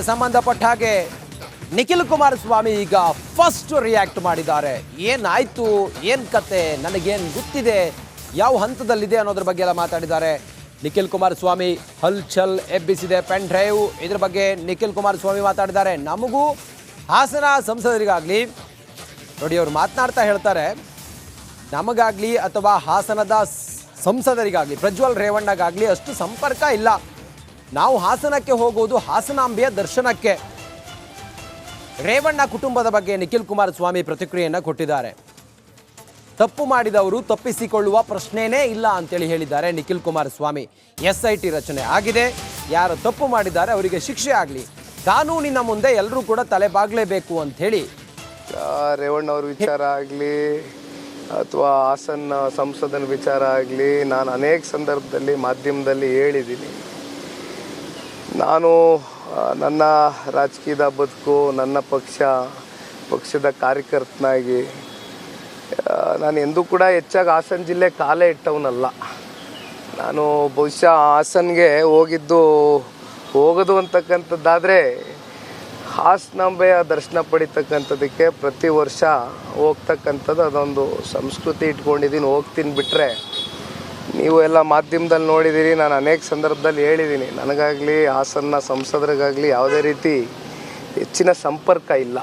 ಸಂಬಂಧಪಟ್ಟ ಹಾಗೆ ನಿಖಿಲ್ ಕುಮಾರಸ್ವಾಮಿ ಈಗ ಫಸ್ಟ್ ರಿಯಾಕ್ಟ್ ಮಾಡಿದ್ದಾರೆ. ಏನಾಯ್ತು? ಏನ್ ಕತೆ? ನನಗೇನು ಗೊತ್ತಿದೆ? ಯಾವ ಹಂತದಲ್ಲಿದೆ ಅನ್ನೋದ್ರ ಬಗ್ಗೆ ಎಲ್ಲ ಮಾತಾಡಿದ್ದಾರೆ. ನಿಖಿಲ್ ಕುಮಾರಸ್ವಾಮಿ ಹಲ್ಚಲ್ ಎಬ್ಬಿಸಿದೆ ಪೆನ್ ಡ್ರೈವ್. ಇದ್ರ ಬಗ್ಗೆ ನಿಖಿಲ್ ಕುಮಾರಸ್ವಾಮಿ ಮಾತಾಡಿದ್ದಾರೆ. ನಮಗೂ ಹಾಸನ ಸಂಸದರಿಗಾಗಲಿ, ನೋಡಿ ಅವ್ರು ಮಾತನಾಡ್ತಾ ಹೇಳ್ತಾರೆ, ನಮಗಾಗ್ಲಿ ಅಥವಾ ಹಾಸನದ ಸಂಸದರಿಗಾಗ್ಲಿ, ಪ್ರಜ್ವಲ್ ರೇವಣ್ಣಗಾಗ್ಲಿ ಅಷ್ಟು ಸಂಪರ್ಕ ಇಲ್ಲ. ನಾವು ಹಾಸನಕ್ಕೆ ಹೋಗೋದು ಹಾಸನಾಂಬೆಯ ದರ್ಶನಕ್ಕೆ. ರೇವಣ್ಣ ಕುಟುಂಬದ ಬಗ್ಗೆ ನಿಖಿಲ್ ಕುಮಾರಸ್ವಾಮಿ ಪ್ರತಿಕ್ರಿಯೆಯನ್ನು ಕೊಟ್ಟಿದ್ದಾರೆ. ತಪ್ಪು ಮಾಡಿದವರು ತಪ್ಪಿಸಿಕೊಳ್ಳುವ ಪ್ರಶ್ನೆನೇ ಇಲ್ಲ ಅಂತೇಳಿ ಹೇಳಿದ್ದಾರೆ Nikhil Kumaraswamy S I T ರಚನೆ ಆಗಿದೆ. ಯಾರು ತಪ್ಪು ಮಾಡಿದ್ದಾರೆ ಅವರಿಗೆ ಶಿಕ್ಷೆ ಆಗಲಿ. ಕಾನೂನಿನ ಮುಂದೆ ಎಲ್ಲರೂ ಕೂಡ ತಲೆ ಬಾಗಲೇಬೇಕು ಅಂತ ಹೇಳಿ ರೇವಣ್ಣ ಅವ್ರ ವಿಚಾರ ಆಗಲಿ, ಅಥವಾ ಹಾಸನ ಸಂಸದನ ವಿಚಾರ ಆಗಲಿ, ನಾನು ಅನೇಕ ಸಂದರ್ಭದಲ್ಲಿ ಮಾಧ್ಯಮದಲ್ಲಿ ಹೇಳಿದ್ದೀನಿ. ನಾನು ನನ್ನ ರಾಜಕೀಯದ ಬದುಕು, ನನ್ನ ಪಕ್ಷ, ಪಕ್ಷದ ಕಾರ್ಯಕರ್ತನಾಗಿ ನಾನು ಎಂದೂ ಕೂಡ ಹೆಚ್ಚಾಗಿ ಹಾಸನ ಜಿಲ್ಲೆ ಕಾಲೇ ಇಟ್ಟವನಲ್ಲ. ನಾನು ಬಹುಶಃ ಹಾಸನ್ಗೆ ಹೋಗಿದ್ದು, ಹೋಗೋದು ಅಂತಕ್ಕಂಥದ್ದಾದರೆ, ಹಾಸನಾಂಬೆಯ ದರ್ಶನ ಪಡಿತಕ್ಕಂಥದ್ದಕ್ಕೆ ಪ್ರತಿ ವರ್ಷ ಹೋಗ್ತಕ್ಕಂಥದ್ದು ಅದೊಂದು ಸಂಸ್ಕೃತಿ ಇಟ್ಕೊಂಡಿದ್ದೀನಿ. ಹೋಗ್ತೀನಿ ಬಿಟ್ಟರೆ ನೀವು ಎಲ್ಲ ಮಾಧ್ಯಮದಲ್ಲಿ ನೋಡಿದ್ದೀರಿ ನಾನು ಅನೇಕ ಸಂದರ್ಭದಲ್ಲಿ ಹೇಳಿದ್ದೀನಿ. ನನಗಾಗಲಿ ಹಾಸನ್ನ ಸಂಸದರಿಗಾಗಲಿ ಯಾವುದೇ ರೀತಿ ಹೆಚ್ಚಿನ ಸಂಪರ್ಕ ಇಲ್ಲ.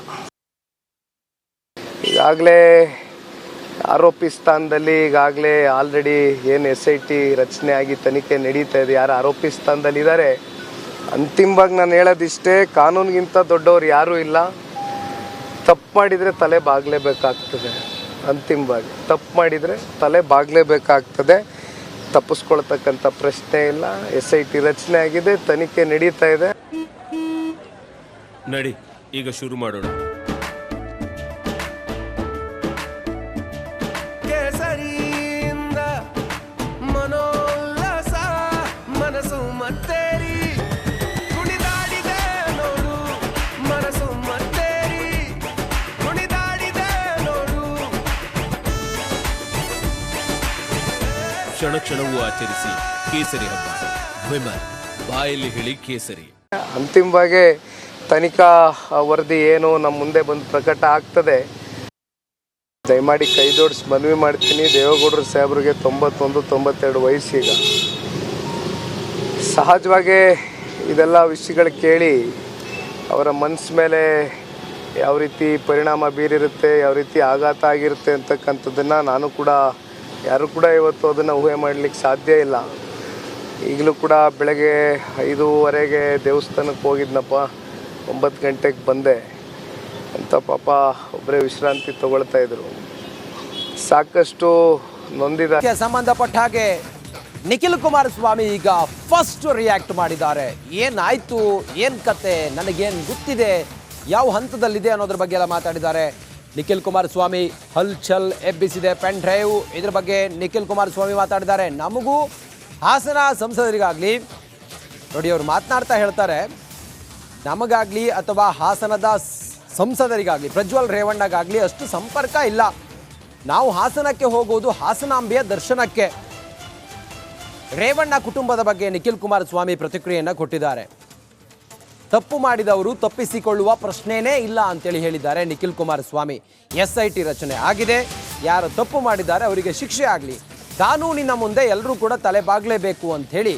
ಈಗಾಗಲೇ ಆರೋಪಿ ಸ್ಥಾನದಲ್ಲಿ ಈಗಾಗಲೇ ಆಲ್ರೆಡಿ ಏನು ಎಸ್ ಐ ಟಿ ರಚನೆ ಆಗಿ ತನಿಖೆ ನಡೀತಾ ಇದೆ, ಯಾರು ಆರೋಪಿ ಸ್ಥಾನದಲ್ಲಿ ಇದ್ದಾರೆ ಅಂತಿಮವಾಗಿ ನಾನು ಹೇಳೋದಿಷ್ಟೇ, ಕಾನೂನಿಗಿಂತ ದೊಡ್ಡವ್ರು ಯಾರೂ ಇಲ್ಲ. ತಪ್ಪು ಮಾಡಿದರೆ ತಲೆ ಬಾಗಲೇಬೇಕಾಗ್ತದೆ, ಅಂತಿಮವಾಗಿ. ತಪ್ಪು ಮಾಡಿದರೆ ತಲೆ ಬಾಗಲೇಬೇಕಾಗ್ತದೆ. ತಪ್ಪಿಸ್ಕೊಳ್ತಕ್ಕಂಥ ಪ್ರಶ್ನೆ ಇಲ್ಲ. ಎಸ್ ಐ ಟಿ ರಚನೆ ಆಗಿದೆ ತನಿಖೆ ನಡೀತಾ ಇದೆ. ನಡಿ ಈಗ ಶುರು ಮಾಡೋಣ. ಕೇಸರಿಯಿಂದ ಮನೋಲ್ಲಸ ಮನಸ್ಸು ಮತ್ತೇರಿ ಕ್ಷಣ ಕ್ಷಣವೂ ಆಚರಿಸಿ ಕೇಸರಿ ಹಬ್ಬ. ವಿಮಲ್, ಬಾಯಲ್ಲಿ ಹೇಳಿ ಕೇಸರಿ. ಅಂತಿಮವಾಗಿ ತನಿಖಾ ವರದಿ ಏನು ನಮ್ಮ ಮುಂದೆ ಬಂದು ಪ್ರಕಟ ಆಗ್ತದೆ. ದಯಮಾಡಿ ಕೈ ಜೋಡಿಸಿ ಮನವಿ ಮಾಡ್ತೀನಿ. ದೇವೇಗೌಡರು ಸಾಹೇಬ್ರಿಗೆ ತೊಂಬತ್ತೊಂದು, ತೊಂಬತ್ತೆರಡು ವಯಸ್ಸೀಗ ಸಹಜವಾಗಿ ಇದೆಲ್ಲ ವಿಷಯಗಳು ಕೇಳಿ ಅವರ ಮನಸ್ಸು ಮೇಲೆ ಯಾವ ರೀತಿ ಪರಿಣಾಮ ಬೀರಿರುತ್ತೆ, ಯಾವ ರೀತಿ ಆಘಾತ ಆಗಿರುತ್ತೆ ಅಂತಕ್ಕಂಥದ್ದನ್ನು ನಾನು ಕೂಡ ಯಾರು ಕೂಡ ಇವತ್ತು ಅದನ್ನು ಊಹೆ ಮಾಡಲಿಕ್ಕೆ ಸಾಧ್ಯ ಇಲ್ಲ. ಈಗಲೂ ಕೂಡ ಬೆಳಗ್ಗೆ ಐದೂವರೆಗೆ ದೇವಸ್ಥಾನಕ್ಕೆ ಹೋಗಿದ್ನಪ್ಪ. ಒಂಬತ್ತು ಗಂಟೆಗೆ ಬಂದೆ. ಅಂತ ಪಾಪ ಒಬ್ಬರೇ ವಿಶ್ರಾಂತಿ ತಗೊಳ್ತಾ ಇದ್ರು. ಸಾಕಷ್ಟು ನೊಂದಿದ ಸಂಬಂಧಪಟ್ಟ ಹಾಗೆ ನಿಖಿಲ್ ಕುಮಾರಸ್ವಾಮಿ ಈಗ ಫಸ್ಟ್ ರಿಯಾಕ್ಟ್ ಮಾಡಿದ್ದಾರೆ. ಏನಾಯ್ತು? ಏನ್ ಕತೆ? ನನಗೇನು ಗೊತ್ತಿದೆ? ಯಾವ ಹಂತದಲ್ಲಿದೆ ಅನ್ನೋದ್ರ ಬಗ್ಗೆ ಎಲ್ಲ ಮಾತಾಡಿದ್ದಾರೆ. ನಿಖಿಲ್ ಕುಮಾರಸ್ವಾಮಿ ಹಲ್ಚಲ್ ಎಬ್ಬಿಸಿದೆ ಪೆನ್ ಡ್ರೈವ್ ಇದ್ರ ಬಗ್ಗೆ ನಿಖಿಲ್ ಕುಮಾರಸ್ವಾಮಿ ಮಾತಾಡಿದ್ದಾರೆ. ನಮಗೂ ಹಾಸನ ಸಂಸದರಿಗಾಗಲಿ, ನೋಡಿ ಅವರು ಮಾತನಾಡ್ತಾ ಹೇಳ್ತಾರೆ, ನಮಗಾಗ್ಲಿ ಅಥವಾ ಹಾಸನದ ಸಂಸದರಿಗಾಗಲಿ, ಪ್ರಜ್ವಲ್ ರೇವಣ್ಣಗಾಗಲಿ ಅಷ್ಟು ಸಂಪರ್ಕ ಇಲ್ಲ. ನಾವು ಹಾಸನಕ್ಕೆ ಹೋಗೋದು ಹಾಸನಾಂಬೆಯ ದರ್ಶನಕ್ಕೆ. ರೇವಣ್ಣ ಕುಟುಂಬದ ಬಗ್ಗೆ ನಿಖಿಲ್ ಕುಮಾರಸ್ವಾಮಿ ಪ್ರತಿಕ್ರಿಯೆಯನ್ನು ಕೊಟ್ಟಿದ್ದಾರೆ. ತಪ್ಪು ಮಾಡಿದವರು ತಪ್ಪಿಸಿಕೊಳ್ಳುವ ಪ್ರಶ್ನೆನೇ ಇಲ್ಲ ಅಂತೇಳಿ ಹೇಳಿದ್ದಾರೆ Nikhil Kumaraswamy S I T ರಚನೆ ಆಗಿದೆ. ಯಾರು ತಪ್ಪು ಮಾಡಿದ್ದಾರೆ ಅವರಿಗೆ ಶಿಕ್ಷೆ ಆಗಲಿ. ಕಾನೂನಿನ ಮುಂದೆ ಎಲ್ಲರೂ ಕೂಡ ತಲೆ ಬಾಗಲೇಬೇಕು ಅಂತ ಹೇಳಿ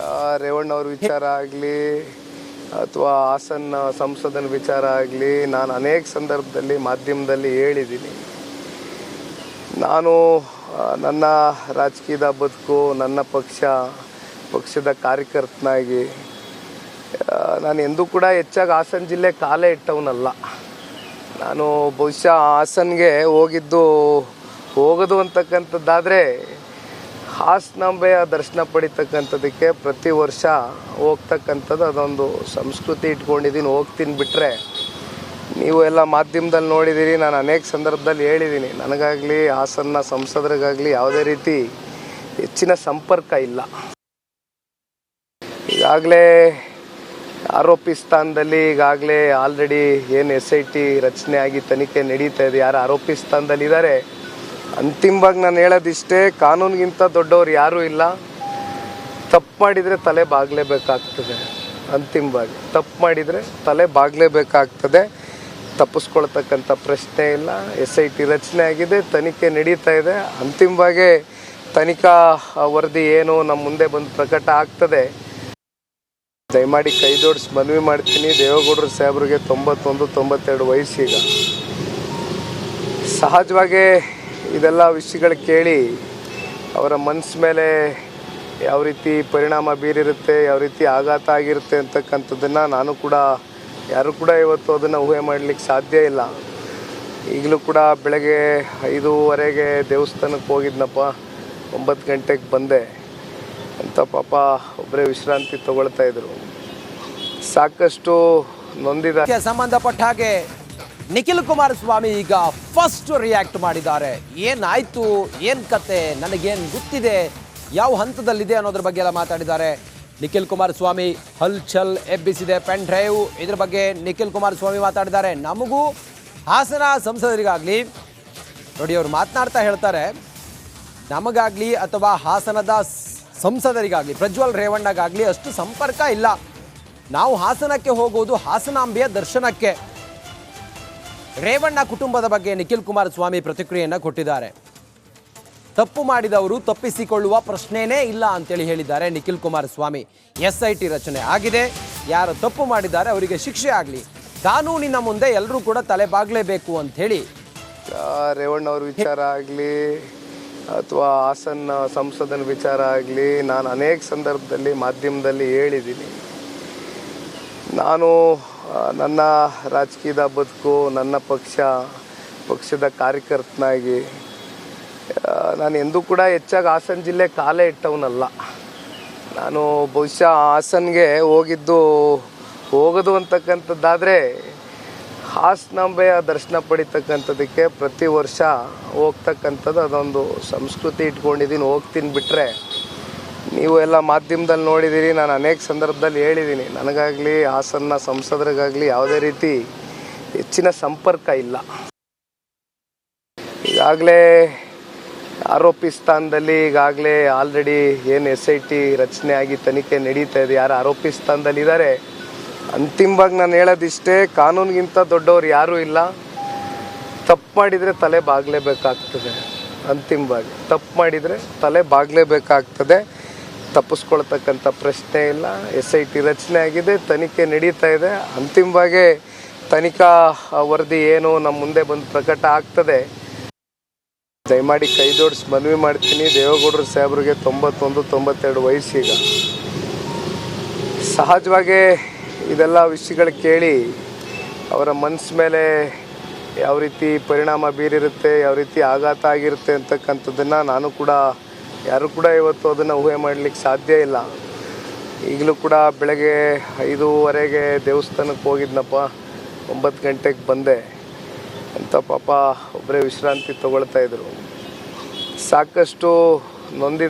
ಆ, ರೇವಣ್ಣ ಅವ್ರ ವಿಚಾರ ಆಗಲಿ ಅಥವಾ ಹಾಸನ ಸಂಸದನ ವಿಚಾರ ಆಗಲಿ ನಾನು ಅನೇಕ ಸಂದರ್ಭದಲ್ಲಿ ಮಾಧ್ಯಮದಲ್ಲಿ ಹೇಳಿದ್ದೀನಿ. ನಾನು ನನ್ನ ರಾಜಕೀಯದ ಬದುಕು ನನ್ನ ಪಕ್ಷ ಪಕ್ಷದ ಕಾರ್ಯಕರ್ತನಾಗಿ ನಾನು ಎಂದೂ ಕೂಡ ಹೆಚ್ಚಾಗಿ ಹಾಸನ ಜಿಲ್ಲೆ ಕಾಲೇ ಇಟ್ಟವನಲ್ಲ. ನಾನು ಬಹುಶಃ ಹಾಸನ್ಗೆ ಹೋಗಿದ್ದು, ಹೋಗೋದು ಅಂತಕ್ಕಂಥದ್ದಾದರೆ ಹಾಸನಾಂಬೆಯ ದರ್ಶನ ಪಡಿತಕ್ಕಂಥದಕ್ಕೆ ಪ್ರತಿ ವರ್ಷ ಹೋಗ್ತಕ್ಕಂಥದ್ದು ಅದೊಂದು ಸಂಸ್ಕೃತಿ ಇಟ್ಕೊಂಡಿದ್ದೀನಿ ಹೋಗ್ತೀನಿ ಬಿಟ್ಟರೆ ನೀವು ಎಲ್ಲ ಮಾಧ್ಯಮದಲ್ಲಿ ನೋಡಿದ್ದೀರಿ ನಾನು ಅನೇಕ ಸಂದರ್ಭದಲ್ಲಿ ಹೇಳಿದ್ದೀನಿ ನನಗಾಗಲಿ, ಹಾಸನ್ನ ಸಂಸದರಿಗಾಗಲಿ ಯಾವುದೇ ರೀತಿ ಹೆಚ್ಚಿನ ಸಂಪರ್ಕ ಇಲ್ಲ. ಈಗಾಗಲೇ ಆರೋಪಿ ಸ್ಥಾನದಲ್ಲಿ ಈಗಾಗಲೇ ಆಲ್ರೆಡಿ ಏನು ಎಸ್ ಐ ಟಿ ರಚನೆ ಆಗಿ ತನಿಖೆ ನಡೀತಾ ಇದೆ. ಯಾರು ಆರೋಪಿ ಸ್ಥಾನದಲ್ಲಿ ಇದ್ದಾರೆ ಅಂತಿಮವಾಗಿ ನಾನು ಹೇಳೋದಿಷ್ಟೇ, ಕಾನೂನಿಗಿಂತ ದೊಡ್ಡವ್ರು ಯಾರೂ ಇಲ್ಲ. ತಪ್ಪು ಮಾಡಿದರೆ ತಲೆ ಬಾಗಲೇಬೇಕಾಗ್ತದೆ. ಅಂತಿಮವಾಗಿ ತಪ್ಪು ಮಾಡಿದರೆ ತಲೆ ಬಾಗಲೇಬೇಕಾಗ್ತದೆ. ತಪ್ಪಿಸ್ಕೊಳ್ತಕ್ಕಂಥ ಪ್ರಶ್ನೆ ಇಲ್ಲ. ಎಸ್ ಐ ಟಿ ರಚನೆ ಆಗಿದೆ, ತನಿಖೆ ನಡೀತಾ ಇದೆ. ಅಂತಿಮವಾಗಿ ತನಿಖಾ ವರದಿ ಏನು ನಮ್ಮ ಮುಂದೆ ಬಂದು ಪ್ರಕಟ ಆಗ್ತದೆ. ದಯಮಾಡಿ ಕೈ ಜೋಡಿಸಿ ಮನವಿ ಮಾಡ್ತೀನಿ. ದೇವೇಗೌಡರು ಸಾಹೇಬ್ರಿಗೆ ತೊಂಬತ್ತೊಂದು, ತೊಂಬತ್ತೆರಡು ವಯಸ್ಸೀಗ. ಸಹಜವಾಗೇ ಇದೆಲ್ಲ ವಿಷಯಗಳು ಕೇಳಿ ಅವರ ಮನಸ್ಸು ಮೇಲೆ ಯಾವ ರೀತಿ ಪರಿಣಾಮ ಬೀರಿರುತ್ತೆ, ಯಾವ ರೀತಿ ಆಘಾತ ಆಗಿರುತ್ತೆ ಅಂತಕ್ಕಂಥದ್ದನ್ನು ನಾನು ಕೂಡ, ಯಾರು ಕೂಡ ಇವತ್ತು ಅದನ್ನು ಊಹೆ ಮಾಡಲಿಕ್ಕೆ ಸಾಧ್ಯ ಇಲ್ಲ. ಈಗಲೂ ಕೂಡ ಬೆಳಗ್ಗೆ ಐದೂವರೆಗೆ ದೇವಸ್ಥಾನಕ್ಕೆ ಹೋಗಿದ್ನಪ್ಪ. ಒಂಬತ್ತು ಗಂಟೆಗೆ ಬಂದೆ. ಅಂತ ಪಾಪ ಒಬ್ಬರೇ ವಿಶ್ರಾಂತಿ ತಗೊಳ್ತಾ ಇದ್ರು. ಸಾಕಷ್ಟು ನೊಂದಿದ ಸಂಬಂಧಪಟ್ಟ ಹಾಗೆ ನಿಖಿಲ್ ಕುಮಾರಸ್ವಾಮಿ ಈಗ ಫಸ್ಟ್ ರಿಯಾಕ್ಟ್ ಮಾಡಿದ್ದಾರೆ. ಏನಾಯ್ತು ಏನ್ ಕತೆ? ನನಗೇನು ಗೊತ್ತಿದೆ? ಯಾವ ಹಂತದಲ್ಲಿದೆ ಅನ್ನೋದ್ರ ಬಗ್ಗೆ ಎಲ್ಲ ಮಾತಾಡಿದ್ದಾರೆ. ನಿಖಿಲ್ ಕುಮಾರಸ್ವಾಮಿ ಹಲ್ಚಲ್ ಎಬ್ಬಿಸಿದೆ, ಪೆನ್ ಡ್ರೈವ್. ಇದ್ರ ಬಗ್ಗೆ ನಿಖಿಲ್ ಕುಮಾರಸ್ವಾಮಿ ಮಾತಾಡಿದ್ದಾರೆ. ನಮಗೂ ಹಾಸನ ಸಂಸದರಿಗಾಗಲಿ, ನೋಡಿ ಅವ್ರು ಮಾತನಾಡ್ತಾ ಹೇಳ್ತಾರೆ, ನಮಗಾಗ್ಲಿ ಅಥವಾ ಹಾಸನದ ಸಂಸದರಿಗಾಗ್ಲಿ ಪ್ರಜ್ವಲ್ ರೇವಣ್ಣಗಾಗ್ಲಿ ಅಷ್ಟು ಸಂಪರ್ಕ ಇಲ್ಲ. ನಾವು ಹಾಸನಕ್ಕೆ ಹೋಗೋದು ಹಾಸನಾಂಬೆಯ ದರ್ಶನಕ್ಕೆ. ರೇವಣ್ಣ ಕುಟುಂಬದ ಬಗ್ಗೆ ನಿಖಿಲ್ ಕುಮಾರಸ್ವಾಮಿ ಪ್ರತಿಕ್ರಿಯೆಯನ್ನು ಕೊಟ್ಟಿದ್ದಾರೆ. ತಪ್ಪು ಮಾಡಿದವರು ತಪ್ಪಿಸಿಕೊಳ್ಳುವ ಪ್ರಶ್ನೆನೇ ಇಲ್ಲ ಅಂತೇಳಿ ಹೇಳಿದ್ದಾರೆ Nikhil Kumaraswamy. S I T ರಚನೆ ಆಗಿದೆ. ಯಾರು ತಪ್ಪು ಮಾಡಿದ್ದಾರೆ ಅವರಿಗೆ ಶಿಕ್ಷೆ ಆಗಲಿ. ಕಾನೂನಿನ ಮುಂದೆ ಎಲ್ಲರೂ ಕೂಡ ತಲೆ ಬಾಗಲೇಬೇಕು ಅಂತ ಹೇಳಿ ರೇವಣ್ಣ ಅವ್ರ ವಿಚಾರ ಆಗಲಿ. ಅಥವಾ ಹಾಸನ ಸಂಸದನ ವಿಚಾರ ಆಗಲಿ, ನಾನು ಅನೇಕ ಸಂದರ್ಭದಲ್ಲಿ ಮಾಧ್ಯಮದಲ್ಲಿ ಹೇಳಿದ್ದೀನಿ. ನಾನು ನನ್ನ ರಾಜಕೀಯದ ಬದುಕು, ನನ್ನ ಪಕ್ಷ, ಪಕ್ಷದ ಕಾರ್ಯಕರ್ತನಾಗಿ ನಾನು ಎಂದೂ ಕೂಡ ಹೆಚ್ಚಾಗಿ ಹಾಸನ ಜಿಲ್ಲೆ ಕಾಲೇ ಇಟ್ಟವನಲ್ಲ. ನಾನು ಬಹುಶಃ ಹಾಸನ್ಗೆ ಹೋಗಿದ್ದು, ಹೋಗೋದು ಅಂತಕ್ಕಂಥದ್ದಾದರೆ ಹಾಸನಾಂಬೆಯ ದರ್ಶನ ಪಡಿತಕ್ಕಂಥದ್ದಕ್ಕೆ ಪ್ರತಿ ವರ್ಷ ಹೋಗ್ತಕ್ಕಂಥದ್ದು ಅದೊಂದು ಸಂಸ್ಕೃತಿ ಇಟ್ಕೊಂಡಿದ್ದೀನಿ. ಹೋಗ್ತೀನಿ ಬಿಟ್ಟರೆ ನೀವು ಎಲ್ಲ ಮಾಧ್ಯಮದಲ್ಲಿ ನೋಡಿದ್ದೀರಿ, ನಾನು ಅನೇಕ ಸಂದರ್ಭದಲ್ಲಿ ಹೇಳಿದ್ದೀನಿ. ನನಗಾಗಲಿ, ಹಾಸನ ಸಂಸದರಿಗಾಗಲಿ ಯಾವುದೇ ರೀತಿ ಹೆಚ್ಚಿನ ಸಂಪರ್ಕ ಇಲ್ಲ. ಈಗಾಗಲೇ ಆರೋಪಿ ಸ್ಥಾನದಲ್ಲಿ ಈಗಾಗಲೇ ಆಲ್ರೆಡಿ ಏನು ಎಸ್ ಐ ಟಿ ರಚನೆ ಆಗಿ ತನಿಖೆ ನಡೀತಾ ಇದೆ. ಯಾರು ಆರೋಪಿ ಸ್ಥಾನದಲ್ಲಿ ಇದ್ದಾರೆ ಅಂತಿಮವಾಗಿ ನಾನು ಹೇಳೋದಿಷ್ಟೇ, ಕಾನೂನಿಗಿಂತ ದೊಡ್ಡವ್ರು ಯಾರೂ ಇಲ್ಲ. ತಪ್ಪು ಮಾಡಿದರೆ ತಲೆ ಬಾಗಲೇಬೇಕಾಗ್ತದೆ. ಅಂತಿಮವಾಗಿ ತಪ್ಪು ಮಾಡಿದರೆ ತಲೆ ಬಾಗಲೇಬೇಕಾಗ್ತದೆ. ತಪ್ಪಿಸ್ಕೊಳ್ತಕ್ಕಂಥ ಪ್ರಶ್ನೆ ಇಲ್ಲ. ಎಸ್ ಐ ಟಿ ರಚನೆ ಆಗಿದೆ, ತನಿಖೆ ನಡೀತಾ ಇದೆ. ಅಂತಿಮವಾಗಿ ತನಿಖಾ ವರದಿ ಏನು ನಮ್ಮ ಮುಂದೆ ಬಂದು ಪ್ರಕಟ ಆಗ್ತದೆ. ದಯಮಾಡಿ ಕೈ ಜೋಡಿಸಿ ಮನವಿ ಮಾಡ್ತೀನಿ. ದೇವೇಗೌಡರು ಸಾಹೇಬ್ರಿಗೆ ತೊಂಬತ್ತೊಂದು, ತೊಂಬತ್ತೆರಡು ವಯಸ್ಸೀಗ. ಸಹಜವಾಗೇ ಇದೆಲ್ಲ ವಿಷಯಗಳು ಕೇಳಿ ಅವರ ಮನಸ್ಸು ಮೇಲೆ ಯಾವ ರೀತಿ ಪರಿಣಾಮ ಬೀರಿರುತ್ತೆ, ಯಾವ ರೀತಿ ಆಘಾತ ಆಗಿರುತ್ತೆ ಅಂತಕ್ಕಂಥದ್ದನ್ನು ನಾನು ಕೂಡ, ಯಾರು ಕೂಡ ಇವತ್ತು ಅದನ್ನು ಊಹೆ ಮಾಡಲಿಕ್ಕೆ ಸಾಧ್ಯ ಇಲ್ಲ. ಈಗಲೂ ಕೂಡ ಬೆಳಗ್ಗೆ ಐದೂವರೆಗೆ ದೇವಸ್ಥಾನಕ್ಕೆ ಹೋಗಿದ್ನಪ್ಪ, ಒಂಬತ್ತು ಗಂಟೆಗೆ ಬಂದೆ. ಅಂತ ಪಾಪ ಒಬ್ಬರೇ ವಿಶ್ರಾಂತಿ ತಗೊಳ್ತಾ ಇದ್ರು. ಸಾಕಷ್ಟು ನೊಂದಿದ